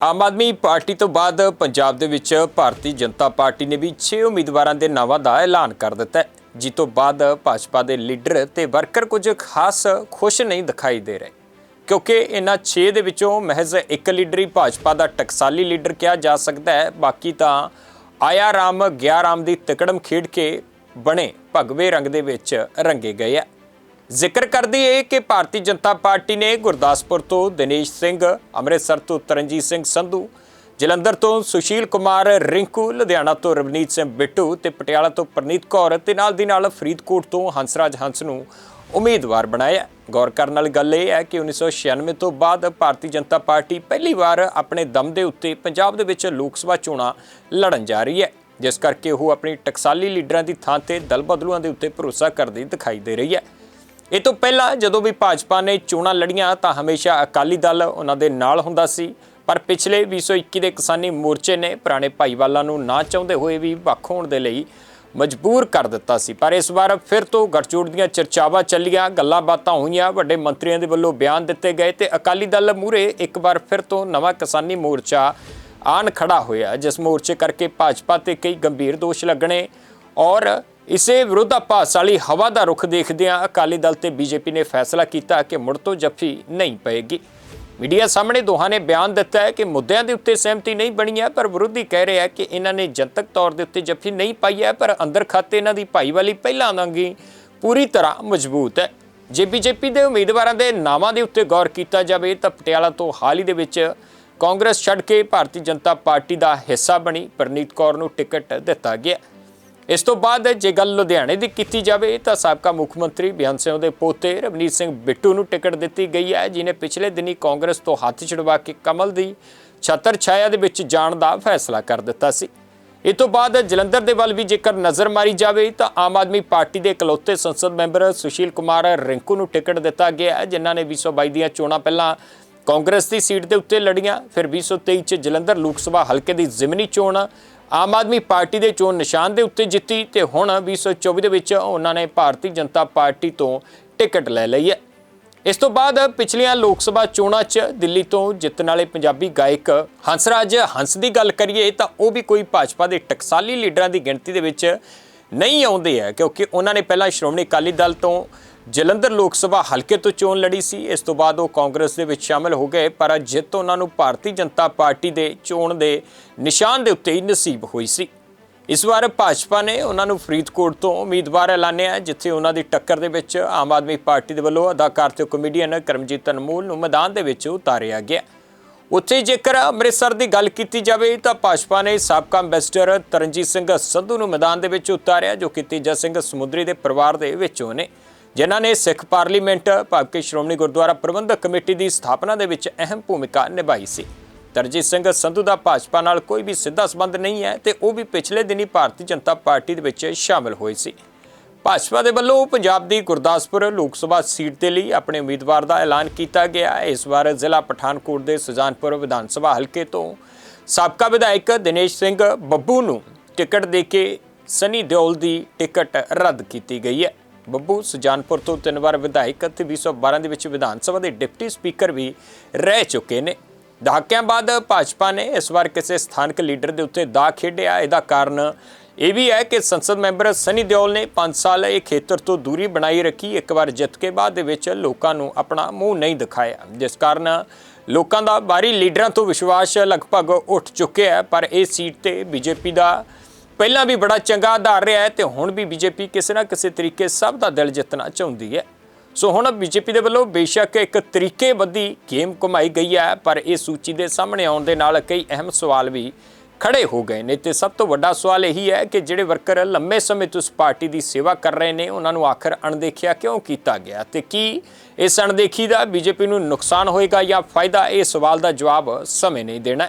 Aam Aadmi party ਤੋਂ ਬਾਅਦ ਪੰਜਾਬ ਦੇ ਵਿੱਚ ਭਾਰਤੀ ਜਨਤਾ ਪਾਰਟੀ ਨੇ ਵੀ 6 ਉਮੀਦਵਾਰਾਂ ਦੇ ਨਾਵਾਂ ਦਾ ਐਲਾਨ ਕਰ ਦਿੱਤਾ ਹੈ, ਜਿਸ ਤੋਂ ਬਾਅਦ ਭਾਜਪਾ ਦੇ ਲੀਡਰ ਤੇ ਵਰਕਰ ਕੁਝ ਖਾਸ ਖੁਸ਼ ਨਹੀਂ ਦਿਖਾਈ ਦੇ ਰਹੇ। ਕਿਉਂਕਿ ਇਹਨਾਂ 6 ਦੇ ਵਿੱਚੋਂ ਮਹਿਜ਼ ਇੱਕ ਲੀਡਰ ਹੀ ਭਾਜਪਾ ਦਾ ਟਕਸਾਲੀ ਲੀਡਰ ਕਿਹਾ ਜਾ ਸਕਦਾ ਹੈ, ਬਾਕੀ ਤਾਂ ਆਇਆ ਰਾਮ, ਗਿਆ ਰਾਮ ਦੀ ਤਿਕੜਮ ਖੇਡ ਕੇ ਬਣੇ ਭਗਵੇ ਰੰਗ ਦੇ ਵਿੱਚ ਰੰਗੇ ਗਏ ਆ। ਜ਼ਿਕਰ ਕਰਦੀ ਹੈ ਕਿ ਭਾਰਤੀ ਜਨਤਾ ਪਾਰਟੀ ਨੇ ਗੁਰਦਾਸਪੁਰ ਤੋਂ ਦਿਨੇਸ਼ ਸਿੰਘ, ਅੰਮ੍ਰਿਤਸਰ ਤੋਂ ਤਰਨਜੀਤ ਸਿੰਘ ਸੰਧੂ, ਜਲੰਧਰ ਤੋਂ ਸੁਸ਼ੀਲ ਕੁਮਾਰ ਰਿੰਕੂ, ਲੁਧਿਆਣਾ ਤੋਂ ਰਵਨੀਤ ਸਿੰਘ ਬਿੱਟੂ ਤੇ ਪਟਿਆਲਾ ਤੋਂ ਪ੍ਰਨੀਤ ਕੌਰ ਤੇ ਨਾਲ ਦੀ ਨਾਲ ਫਰੀਦਕੋਟ ਤੋਂ ਹੰਸਰਾਜ ਹੰਸ ਨੂੰ ਉਮੀਦਵਾਰ ਬਣਾਇਆ। ਗੌਰ ਕਰਨ ਵਾਲੀ ਗੱਲ ਇਹ ਹੈ ਕਿ 1996 ਤੋਂ ਬਾਅਦ ਭਾਰਤੀ ਜਨਤਾ ਪਾਰਟੀ ਪਹਿਲੀ ਵਾਰ ਆਪਣੇ ਦਮ ਦੇ ਉੱਤੇ ਪੰਜਾਬ ਦੇ ਵਿੱਚ ਲੋਕ ਸਭਾ ਚੋਣਾਂ ਲੜਨ ਜਾ ਰਹੀ ਹੈ, ਜਿਸ ਕਰਕੇ ਉਹ ਆਪਣੀ ਟਕਸਾਲੀ ਲੀਡਰਾਂ ਦੀ ਥਾਂ ਤੇ ਦਲ ਬਦਲੂਆਂ ਦੇ ਉੱਤੇ ਭਰੋਸਾ ਕਰਦੀ ਦਿਖਾਈ ਦੇ ਰਹੀ ਹੈ। ਇਹ ਤੋਂ ਪਹਿਲਾਂ ਜਦੋਂ ਵੀ ਭਾਜਪਾ ਨੇ ਚੋਣਾਂ ਲੜੀਆਂ ਤਾਂ ਹਮੇਸ਼ਾ ਅਕਾਲੀ ਦਲ ਉਹਨਾਂ ਦੇ ਨਾਲ ਹੁੰਦਾ ਸੀ। ਪਰ ਪਿਛਲੇ 2021 ਦੇ ਕਿਸਾਨੀ ਮੋਰਚੇ ਨੇ ਪੁਰਾਣੇ ਭਾਈਵਾਲਾਂ ਨੂੰ ਨਾ ਚਾਹੁੰਦੇ ਹੋਏ ਵੀ ਵੱਖ ਹੋਣ ਦੇ ਲਈ ਮਜਬੂਰ ਕਰ ਦਿੱਤਾ ਸੀ। ਪਰ ਇਸ ਵਾਰ ਫਿਰ ਤੋਂ ਗੱਠਜੋੜ ਦੀਆਂ ਚਰਚਾਵਾਂ ਚੱਲੀਆਂ, ਗੱਲਾਂ ਬਾਤਾਂ ਹੋਈਆਂ, ਵੱਡੇ ਮੰਤਰੀਆਂ ਦੇ ਵੱਲੋਂ ਬਿਆਨ ਦਿੱਤੇ ਗਏ ਤੇ ਅਕਾਲੀ ਦਲ ਮੂਰੇ ਇੱਕ ਵਾਰ ਫਿਰ ਤੋਂ ਨਵਾਂ ਕਿਸਾਨੀ ਮੋਰਚਾ ਆਨ ਖੜਾ ਹੋਇਆ, ਜਿਸ ਮੋਰਚੇ ਕਰਕੇ ਭਾਜਪਾ ਤੇ ਕਈ ਗੰਭੀਰ ਦੋਸ਼ ਲੱਗਣੇ ਔਰ ਇਸੇ ਵਿਰੋਧਾਭਾਸ ਵਾਲੀ ਹਵਾ ਦਾ ਰੁਖ ਦੇਖਦਿਆਂ ਅਕਾਲੀ ਦਲ ਤੇ ਬੀਜੇਪੀ ਨੇ ਫੈਸਲਾ ਕੀਤਾ ਕਿ ਮੁੜ ਤੋਂ ਜੱਫੀ ਨਹੀਂ ਪਏਗੀ। ਮੀਡੀਆ ਸਾਹਮਣੇ ਦੋਹਾਂ ਨੇ ਬਿਆਨ ਦਿੱਤਾ ਹੈ ਕਿ ਮੁੱਦਿਆਂ ਦੇ ਉੱਤੇ ਸਹਿਮਤੀ ਨਹੀਂ ਬਣੀ ਹੈ, ਪਰ ਵਿਰੋਧੀ ਕਹਿ ਰਿਹਾ ਹੈ ਕਿ ਇਹਨਾਂ ਨੇ ਜਨਤਕ ਤੌਰ ਦੇ ਉੱਤੇ ਜੱਫੀ ਨਹੀਂ ਪਾਈ ਹੈ, ਪਰ ਅੰਦਰ ਖਾਤੇ ਇਹਨਾਂ ਦੀ ਭਾਈਵਾਲੀ ਪਹਿਲਾਂ ਵਾਂਗੀ ਪੂਰੀ ਤਰ੍ਹਾਂ ਮਜ਼ਬੂਤ ਹੈ। ਜੇ ਬੀਜੇਪੀ ਦੇ ਉਮੀਦਵਾਰਾਂ ਦੇ ਨਾਵਾਂ ਦੇ ਉੱਤੇ ਗੌਰ ਕੀਤਾ ਜਾਵੇ, ਤਾਂ ਪਟਿਆਲਾ ਤੋਂ ਹਾਲ ਹੀ ਦੇ ਵਿੱਚ ਕਾਂਗਰਸ ਛੱਡ ਕੇ ਭਾਰਤੀ ਜਨਤਾ ਪਾਰਟੀ ਦਾ ਹਿੱਸਾ ਬਣੀ ਪਰਨੀਤ ਕੌਰ ਨੂੰ ਟਿਕਟ ਦਿੱਤਾ ਗਿਆ। ਇਸ ਤੋਂ ਬਾਅਦ ਜੇ ਗੱਲ ਲੁਧਿਆਣੇ ਦੀ ਕੀਤੀ ਜਾਵੇ ਤਾਂ ਸਾਬਕਾ ਮੁੱਖ ਮੰਤਰੀ ਬੇਅੰਤ ਸਿੰਘ ਦੇ ਪੋਤੇ ਰਵਨੀਤ ਸਿੰਘ ਬਿੱਟੂ ਨੂੰ ਟਿਕਟ ਦਿੱਤੀ ਗਈ ਹੈ, ਜਿਨੇ ਪਿਛਲੇ ਦਿਨੀ ਕਾਂਗਰਸ ਤੋਂ ਹੱਥ ਛੁਡਵਾ ਕੇ ਕਮਲ ਦੀ ਛਤਰ ਛਾਇਆ ਦੇ ਵਿੱਚ ਜਾਣ ਦਾ ਫੈਸਲਾ ਕਰ ਦਿੱਤਾ ਸੀ। ਇਹ ਤੋਂ ਬਾਅਦ ਜਲੰਧਰ ਦੇ ਵੱਲ ਵੀ ਜੇਕਰ ਨਜ਼ਰ ਮਾਰੀ ਜਾਵੇ ਤਾਂ ਆਮ ਆਦਮੀ ਪਾਰਟੀ ਦੇ ਇਕਲੌਤੇ ਸੰਸਦ ਮੈਂਬਰ ਸੁਸ਼ੀਲ ਕੁਮਾਰ ਰਿੰਕੂ ਨੂੰ ਟਿਕਟ ਦਿੱਤਾ ਗਿਆ ਹੈ, ਜਿਨ੍ਹਾਂ ਨੇ 2022 ਦੀਆਂ ਚੋਣਾਂ ਪਹਿਲਾਂ ਕਾਂਗਰਸ ਦੀ ਸੀਟ ਦੇ ਉੱਤੇ ਲੜੀਆਂ, ਫਿਰ 2023 ਚ ਜਲੰਧਰ ਲੋਕ ਸਭਾ ਹਲਕੇ ਦੀ ਜ਼ਿਮਨੀ ਚੋਣ, ਆਮ ਆਦਮੀ ਪਾਰਟੀ ਦੇ ਚੋਣ ਨਿਸ਼ਾਨ ਦੇ ਉੱਤੇ ਜਿੱਤੀ ਤੇ ਹੁਣ 2024 ਦੇ ਵਿੱਚ ਉਹਨਾਂ ਨੇ ਭਾਰਤੀ ਜਨਤਾ ਪਾਰਟੀ ਤੋਂ ਟਿਕਟ ਲੈ ਲਈ ਹੈ। ਇਸ ਤੋਂ ਬਾਅਦ ਪਿਛਲੀਆਂ ਲੋਕ ਸਭਾ ਚੋਣਾਂ 'ਚ ਦਿੱਲੀ ਤੋਂ ਜਿੱਤਣ ਵਾਲੇ ਪੰਜਾਬੀ ਗਾਇਕ ਹੰਸਰਾਜ ਹੰਸ ਦੀ ਗੱਲ ਕਰੀਏ ਤਾਂ ਉਹ ਵੀ ਕੋਈ ਭਾਜਪਾ ਦੇ ਟਕਸਾਲੀ ਲੀਡਰਾਂ ਦੀ ਗਿਣਤੀ ਦੇ ਵਿੱਚ ਨਹੀਂ ਆਉਂਦੇ ਹੈ, ਕਿਉਂਕਿ ਉਹਨਾਂ ਨੇ ਪਹਿਲਾਂ ਸ਼੍ਰੋਮਣੀ ਅਕਾਲੀ ਦਲ ਤੋਂ ਜਲੰਧਰ ਲੋਕ ਸਭਾ ਹਲਕੇ ਤੋਂ ਚੋਣ ਲੜੀ ਸੀ। ਇਸ ਤੋਂ ਬਾਅਦ ਉਹ ਕਾਂਗਰਸ ਦੇ ਵਿੱਚ ਸ਼ਾਮਲ ਹੋ ਗਏ, ਪਰ ਜਿੱਤ ਉਹਨਾਂ ਨੂੰ ਭਾਰਤੀ ਜਨਤਾ ਪਾਰਟੀ ਦੇ ਚੋਣ ਦੇ ਨਿਸ਼ਾਨ ਦੇ ਉੱਤੇ ਹੀ ਨਸੀਬ ਹੋਈ ਸੀ। ਇਸ ਵਾਰ ਭਾਜਪਾ ਨੇ ਉਹਨਾਂ ਨੂੰ ਫਰੀਦਕੋਟ ਤੋਂ ਉਮੀਦਵਾਰ ਐਲਾਨਿਆ ਜਿੱਥੇ ਉਹਨਾਂ ਦੀ ਟੱਕਰ ਦੇ ਵਿੱਚ ਆਮ ਆਦਮੀ ਪਾਰਟੀ ਦੇ ਵੱਲੋਂ ਅਦਾਕਾਰ ਤੇ ਕਮੇਡੀਅਨ ਕਰਮਜੀਤ ਅਨਮੋਲ ਨੂੰ ਮੈਦਾਨ ਦੇ ਵਿੱਚ ਉਤਾਰਿਆ ਗਿਆ। ਉੱਥੇ ਜੇਕਰ ਅੰਮ੍ਰਿਤਸਰ ਦੀ ਗੱਲ ਕੀਤੀ ਜਾਵੇ, ਤਾਂ ਭਾਜਪਾ ਨੇ ਸਾਬਕਾ ਐਮਬੈਸਡਰ ਤਰਨਜੀਤ ਸਿੰਘ ਸੰਧੂ ਨੂੰ ਮੈਦਾਨ ਦੇ ਵਿੱਚ ਉਤਾਰਿਆ, ਜੋ ਕਿ ਤੇਜਾ ਸਿੰਘ ਸਮੁੰਦਰੀ ਦੇ ਪਰਿਵਾਰ ਦੇ ਵਿੱਚੋਂ ਨੇ। ਜਿਨ੍ਹਾਂ ਨੇ ਸਿੱਖ ਪਾਰਲੀਮੈਂਟ ਭਾਰਤੀ ਸ਼੍ਰੋਮਣੀ ਗੁਰਦੁਆਰਾ ਪ੍ਰਬੰਧਕ ਕਮੇਟੀ ਦੀ ਸਥਾਪਨਾ ਦੇ ਵਿੱਚ ਅਹਿਮ ਭੂਮਿਕਾ ਨਿਭਾਈ ਸੀ। ਤਰਜੀਤ ਸਿੰਘ ਸੰਧੂ ਦਾ ਭਾਜਪਾ ਨਾਲ ਕੋਈ ਵੀ ਸਿੱਧਾ ਸੰਬੰਧ ਨਹੀਂ ਹੈ ਤੇ ਉਹ ਵੀ ਪਿਛਲੇ ਦਿਨੀ ਭਾਰਤੀ ਜਨਤਾ ਪਾਰਟੀ ਦੇ ਵਿੱਚ ਸ਼ਾਮਲ ਹੋਏ ਸੀ। ਭਾਜਪਾ ਦੇ ਵੱਲੋਂ ਪੰਜਾਬ ਦੀ ਗੁਰਦਾਸਪੁਰ ਲੋਕ ਸਭਾ ਸੀਟ ਦੇ ਲਈ ਆਪਣੇ ਉਮੀਦਵਾਰ ਦਾ ਐਲਾਨ ਕੀਤਾ ਗਿਆ। ਇਸ ਵਾਰ ਜ਼ਿਲ੍ਹਾ ਪਠਾਨਕੋਟ ਦੇ ਸੁਜਾਨਪੁਰ ਵਿਧਾਨ ਸਭਾ ਹਲਕੇ ਤੋਂ ਸਾਬਕਾ ਵਿਧਾਇਕ ਦਿਨੇਸ਼ ਸਿੰਘ ਬੱਬੂ ਨੂੰ ਟਿਕਟ ਦੇ ਕੇ ਸਨੀ ਦਿਓਲ ਦੀ ਟਿਕਟ ਰੱਦ ਕੀਤੀ ਗਈ ਹੈ। ਬੱਬੂ, ਸੁਜਾਨਪੁਰ ਤੋਂ ਤਿੰਨ ਵਾਰ ਵਿਧਾਇਕ ਅਤੇ 2012 ਦੇ ਵਿੱਚ ਵਿਧਾਨ ਸਭਾ ਦੇ ਡਿਪਟੀ ਸਪੀਕਰ ਵੀ ਰਹਿ ਚੁੱਕੇ ਨੇ। ਦਹਾਕਿਆਂ ਬਾਅਦ ਭਾਜਪਾ ਨੇ ਇਸ ਵਾਰ ਕਿਸੇ ਸਥਾਨਕ ਲੀਡਰ ਦੇ ਉੱਤੇ ਦਾ ਖੇਡਿਆ। ਇਹਦਾ ਕਾਰਨ ਇਹ ਵੀ ਹੈ ਕਿ ਸੰਸਦ ਮੈਂਬਰ ਸਨੀ ਦਿਓਲ ਨੇ 5 ਸਾਲ ਇਹ ਖੇਤਰ ਤੋਂ ਦੂਰੀ ਬਣਾਈ ਰੱਖੀ। ਇੱਕ ਵਾਰ ਜਿੱਤ ਕੇ ਬਾਅਦ ਦੇ ਵਿੱਚ ਲੋਕਾਂ ਨੂੰ ਆਪਣਾ ਮੂੰਹ ਨਹੀਂ ਦਿਖਾਇਆ। ਜਿਸ ਕਾਰਨ ਲੋਕਾਂ ਦਾ ਬਾਹਰੀ ਲੀਡਰਾਂ ਤੋਂ ਵਿਸ਼ਵਾਸ ਲਗਭਗ ਉੱਠ ਚੁੱਕਿਆ ਹੈ, ਪਰ ਇਹ ਸੀਟ ਤੇ ਬੀਜੇਪੀ ਦਾ ਪਹਿਲਾਂ ਵੀ ਬੜਾ ਚੰਗਾ ਆਧਾਰ ਰਿਹਾ ਹੈ ਤੇ ਹੁਣ ਵੀ ਬੀਜੇਪੀ ਕਿਸੇ ਨਾ ਕਿਸੇ ਤਰੀਕੇ ਸਭ ਦਾ ਦਿਲ ਜਿੱਤਣਾ ਚਾਹੁੰਦੀ ਹੈ। ਸੋ ਹੁਣ ਬੀਜੇਪੀ ਦੇ ਵੱਲੋਂ ਬੇਸ਼ੱਕ ਇੱਕ ਤਰੀਕੇ ਬੱਧੀ ਗੇਮ ਘੁਮਾਈ ਗਈ ਹੈ, ਪਰ ਇਹ ਸੂਚੀ ਦੇ ਸਾਹਮਣੇ ਆਉਣ ਦੇ ਨਾਲ ਕਈ ਅਹਿਮ ਸਵਾਲ ਵੀ ਖੜੇ ਹੋ ਗਏ ਨੇ ਤੇ ਸਭ ਤੋਂ ਵੱਡਾ ਸਵਾਲ ਇਹੀ ਹੈ ਕਿ ਜਿਹੜੇ ਵਰਕਰ ਲੰਮੇ ਸਮੇਂ ਤੋਂ ਇਸ ਪਾਰਟੀ ਦੀ ਸੇਵਾ ਕਰ ਰਹੇ ਨੇ, ਉਹਨਾਂ ਨੂੰ ਆਖਰ ਅਣਦੇਖਿਆ ਕਿਉਂ ਕੀਤਾ ਗਿਆ ਤੇ ਕੀ ਇਸ ਅਣਦੇਖੀ ਦਾ ਬੀਜੇਪੀ ਨੂੰ ਨੁਕਸਾਨ ਹੋਏਗਾ ਜਾਂ ਫਾਇਦਾ, ਇਹ ਸਵਾਲ ਦਾ ਜਵਾਬ ਸਮੇਂ ਨਹੀਂ ਦੇਣਾ